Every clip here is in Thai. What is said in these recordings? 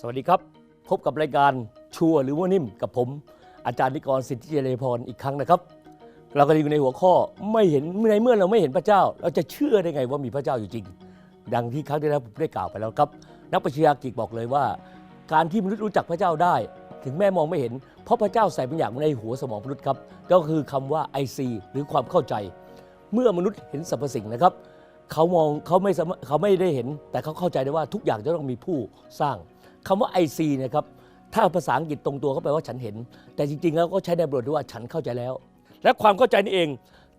สวัสดีครับ พบกับรายการชัวหรือว่านิ่มกับผม อาจารย์นิกรสิทธิเจริญพรอีกครั้งนะครับ เราก็อยู่ในหัวข้อไม่เห็นในเมื่อเราไม่เห็นพระเจ้า เราจะเชื่อได้ไงว่ามีพระเจ้าอยู่จริง ดังที่ครั้งที่แล้วผมได้กล่าวไปแล้วครับ นักปรัชญากิกบอกเลยว่า การที่มนุษย์รู้จักพระเจ้าได้ ถึงแม้มองไม่เห็น เพราะพระเจ้าใส่เป็นอย่างในหัวสมองมนุษย์ครับก็คือคำว่า IC หรือความเข้าใจ เมื่อมนุษย์เห็นสรรพสิ่งนะครับเขามองเขาไม่เขาไม่ได้เห็น แต่เขาเข้าใจได้ว่าทุกอย่างจะต้องมีผู้สร้าง คำว่า IC นะครับถ้าภาษาอังกฤษตรงตัวก็แปลว่าฉันเห็น แต่จริงๆ แล้วก็ใช้ในบทที่ว่าฉันเข้าใจแล้ว และความเข้าใจนี้เอง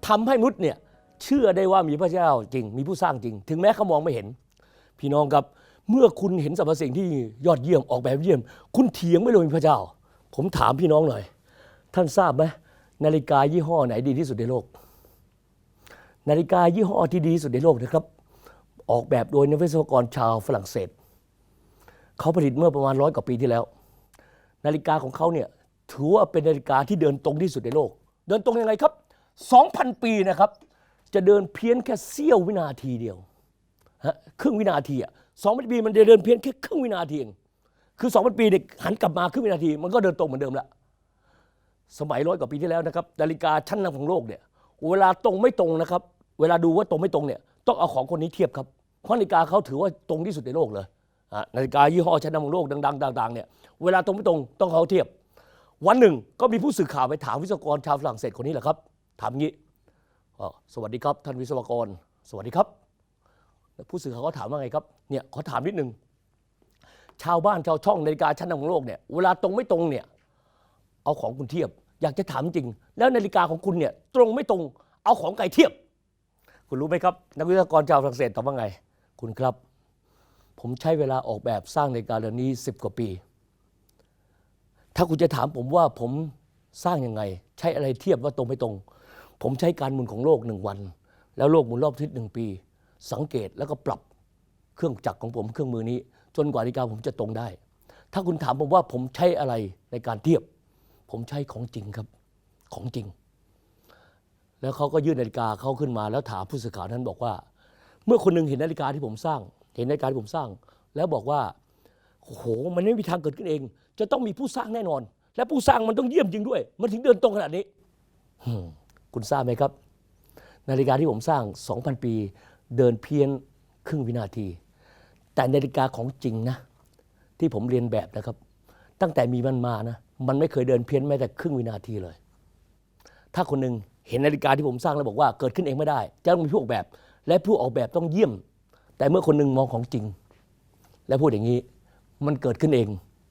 ทำให้มนุษย์เนี่ยเชื่อได้ว่ามีพระเจ้าจริง มีผู้สร้างจริง ถึงแม้เขามองไม่เห็น พี่น้องครับเมื่อคุณเห็นสรรพสิ่งที่ยอดเยี่ยมออกแบบเยี่ยม คุณเถียงไม่ลงมีพระเจ้า ผมถามพี่น้องหน่อย ท่านทราบไหมนาฬิกายี่ห้อไหนดีที่สุดในโลก นาฬิกายี่ห้อที่ดีที่สุดในโลกนะครับ ออกแบบโดยนักวิศวกรชาวฝรั่งเศส เขาผลิตเมื่อประมาณร้อยกว่าปีที่แล้ว นาฬิกาของเขาเนี่ยถือว่าเป็นนาฬิกาที่เดินตรงที่สุดในโลก เดินตรงยังไงครับ 2,000 ปีนะครับ จะเดินเพี้ยนแค่เสี้ยววินาทีเดียวฮะครึ่งวินาทีอะสองพันปีมันจะเดินเพี้ยนแค่ครึ่งวินาทีเองคือ2,000ปีเด็กหันกลับมาครึ่งวินาที มันก็เดินตรงเหมือนเดิมละสมัยร้อยกว่าปีที่แล้วนะครับนาฬิกาชั้นนำของโลกเนี่ยเวลาตรงไม่ตรงนะครับ เวลาดูว่าตรงไม่ตรงเนี่ยต้องเอาของคนนี้เทียบครับเพราะนาฬิกาเขาถือว่าตรงที่สุดในโลกเลย นาฬิกายี่ห้อชั้นนำของโลกดังๆต่างๆเนี่ยเวลาตรงไม่ตรงต้องเขาเทียบ วันหนึ่งก็มีผู้สื่อข่าวไปถามวิศวกรชาวฝรั่งเศสคนนี้แหละครับ ถามงี้สวัสดีครับ ท่านวิศวกร สวัสดีครับ ผู้สื่อข่าวก็ถามว่าไงครับเนี่ยขอถามนิดนึงชาวบ้านชาวช่องนาฬิกาชั้นนำของโลกเนี่ยเวลาตรงไม่ตรงเนี่ยเอาของคุณเทียบ อยากจะถามจริง แล้วนาฬิกาของคุณเนี่ยตรงไม่ตรงเอาของไก่เทียบ คุณรู้ไหมครับ นักวิศวกรชาวฝรั่งเศสตอบว่าไง คุณครับ ผมใช้เวลาออกแบบสร้างนาฬิกาเรือนนี้ 10 กว่าปี ถ้าคุณจะถามผมว่าผมสร้างยังไง ใช้อะไรเทียบว่าตรงไม่ตรง ผมใช้การหมุนของโลกหนึ่งวัน แล้วโลกหมุนรอบทิศหนึ่งปี สังเกตแล้วก็ปรับเครื่องจักรของผมเครื่องมือนี้ จนกว่านาฬิกาผมจะตรงได้ ถ้าคุณถามผมว่าผมใช้อะไรในการเทียบ ผมใช้ของจริงครับของจริง แล้วเขาก็ยื่นนาฬิกาเขาขึ้นมาแล้วถามผู้สื่อข่าวนั้นบอกว่า เมื่อคนหนึ่งเห็นนาฬิกาที่ผมสร้าง เห็นนาฬิกาที่ผมสร้าง แล้วบอกว่าโอ้โหมันไม่มีทางเกิดขึ้นเอง จะต้องมีผู้สร้างแน่นอน และผู้สร้างมันต้องเยี่ยมจริงด้วย มันถึงเดินตรงขนาดนี้คุณทราบไหมครับ นาฬิกาที่ผมสร้าง 2,000 ปี เดินเพี้ยนครึ่งวินาที แต่นาฬิกาของจริงนะ ที่ผมเรียนแบบนะครับ ตั้งแต่มีมันมานะมันไม่เคยเดินเพี้ยนแม้แต่ครึ่งวินาทีเลย ถ้าคนหนึ่งเห็นนาฬิกาที่ผมสร้างแล้วบอกว่าเกิดขึ้นเองไม่ได้ จะต้องมีผู้ออกแบบ และผู้ออกแบบต้องเยี่ยม แต่เมื่อคนหนึ่งมองของจริง และพูดอย่างนี้ มันเกิดขึ้นเอง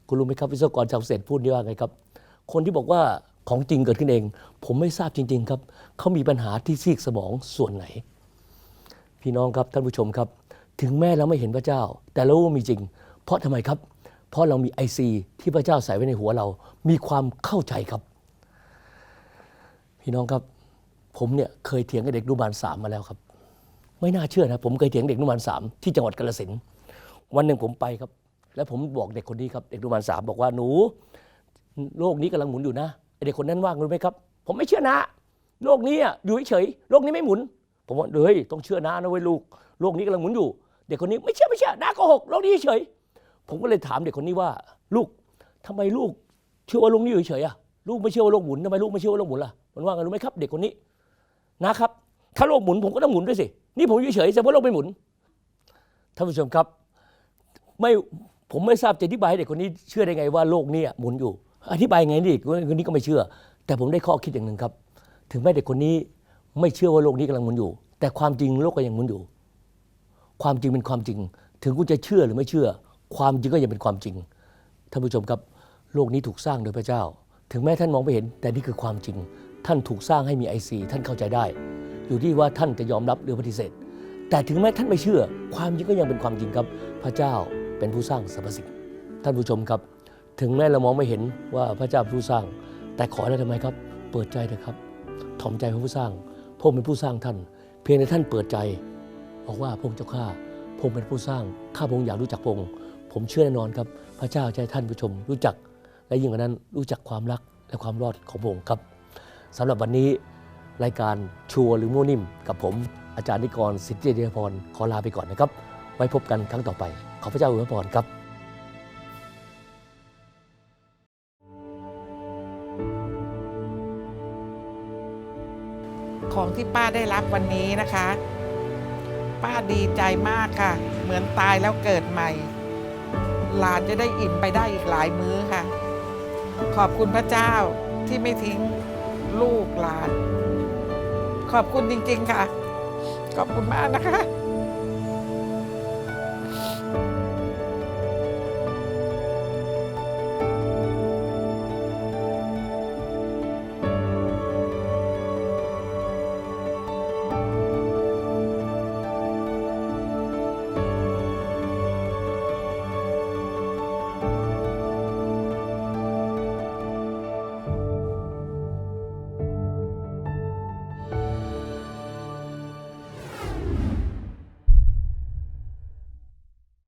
คุณรู้ไหมครับวิศวกรชาวเศษพูดนี่ว่าไงครับ คนที่บอกว่าของจริงเกิดขึ้นเอง ผมไม่ทราบจริง ๆ ครับเขามีปัญหาที่ซีกสมองส่วนไหน พี่น้องครับท่านผู้ชมครับ ถึงแม้เราไม่เห็นพระเจ้า แต่เราว่ามีจริง เพราะทำไมครับ เพราะเรามีไอซีที่พระเจ้าใส่ไว้ในหัวเรา มีความเข้าใจครับ พี่น้องครับ ผมเนี่ยเคยเถียงกับเด็กอนุบาลสามมาแล้วครับ ไม่น่าเชื่อนะผมเคยเถียงเด็กนุบาลสามที่จังหวัดกาฬสินธุ์วันหนึ่งผมไปครับ แล้วผมบอกเด็กคนนี้ครับเด็กนุบาลสามบอกว่าหนู โลกนี้กำลังหมุนอยู่นะไอเด็กคนนั้นว่างรู้ไหมครับ ผมไม่เชื่อนะ โลกนี้อะอยู่เฉยๆโลกนี้ไม่หมุน ผมว่าเฮ้ยต้องเชื่อนะนะเว้ยลูกโลกนี้กำลังหมุนอยู่ เด็กคนนี้ไม่เชื่อไม่เชื่อน้าโกหกโลกนี้เฉยผมก็เลยถามเด็กคนนี้ว่า ลูกทำไมลูกเชื่อว่าโลกนี้อยู่เฉยอะลูกไม่เชื่อว่าโลกหมุนทำไมลูกไม่เชื่อว่าโลกหมุนล่ะมันว่าไงรู้ไหมครับ เด็กคนนี้นะครับ ถ้าโลกหมุนผมก็ต้องหมุนด้วยสิ นี่ผมยู่เฉยๆแต่ว่าโลกไม่หมุนท่านผู้ชมครับไม่ผมไม่ทราบจะอธิบายให้เด็กคนนี้เชื่อได้ไงว่าโลกนี้หมุนอยู่ อธิบายไงนี่เด็กคนนี้ก็ไม่เชื่อ แต่ผมได้ข้อคิดอย่างหนึ่งครับ ถึงแม้เด็กคนนี้ไม่เชื่อว่าโลกนี้กำลังหมุนอยู่ แต่ความจริงโลกก็ยังหมุนอยู่ ความจริงเป็นความจริง ถึงคุณจะเชื่อหรือไม่เชื่อ ความจริงก็ยังเป็นความจริงท่านผู้ชมครับ โลกนี้ถูกสร้างโดยพระเจ้า ถึงแม้ท่านมองไม่เห็น แต่นี่คือความจริง ท่านถูกสร้างให้มีไอซีท่านเข้าใจได้ อยู่ที่ว่าท่านจะยอมรับหรือปฏิเสธ แต่ถึงแม้ท่านไม่เชื่อ ความจริงก็ยังเป็นความจริงครับ พระเจ้าเป็นผู้สร้างสรรพสิ่งท่านผู้ชมครับ ถึงแม้เรามองไม่เห็นว่าพระเจ้าเป็นผู้สร้าง แต่ขอได้ทำไมครับ เปิดใจเถอะครับถ่อมใจพระผู้สร้างพระองค์เป็นผู้สร้างท่าน เพียงแต่ท่านเปิดใจบอกว่าพระองค์เจ้าข้าพระองค์เป็นผู้สร้างข้าพระองค์อยากรู้จักพระองค์ผมเชื่อแน่นอนครับ พระเจ้าจะให้ท่านผู้ชมรู้จัก และยิ่งกว่านั้นรู้จักความรักและความรอดของพระองค์ครับสำหรับวันนี้ รายการชัวหรือมั่วนิ่ม กับผมอาจารย์นิกรสิทธิเดชพรขอลาไปก่อนนะครับ ไว้พบกันครั้งต่อไป ขอพระเจ้าอวยพรครับของที่ป้าได้รับวันนี้นะคะ ป้าดีใจมากค่ะ เหมือนตายแล้วเกิดใหม่ หลานจะได้อิ่มไปได้อีกหลายมื้อค่ะ ขอบคุณพระเจ้าที่ไม่ทิ้งลูกหลาน ขอบคุณจริง ๆ ค่ะ ขอบคุณมากนะคะ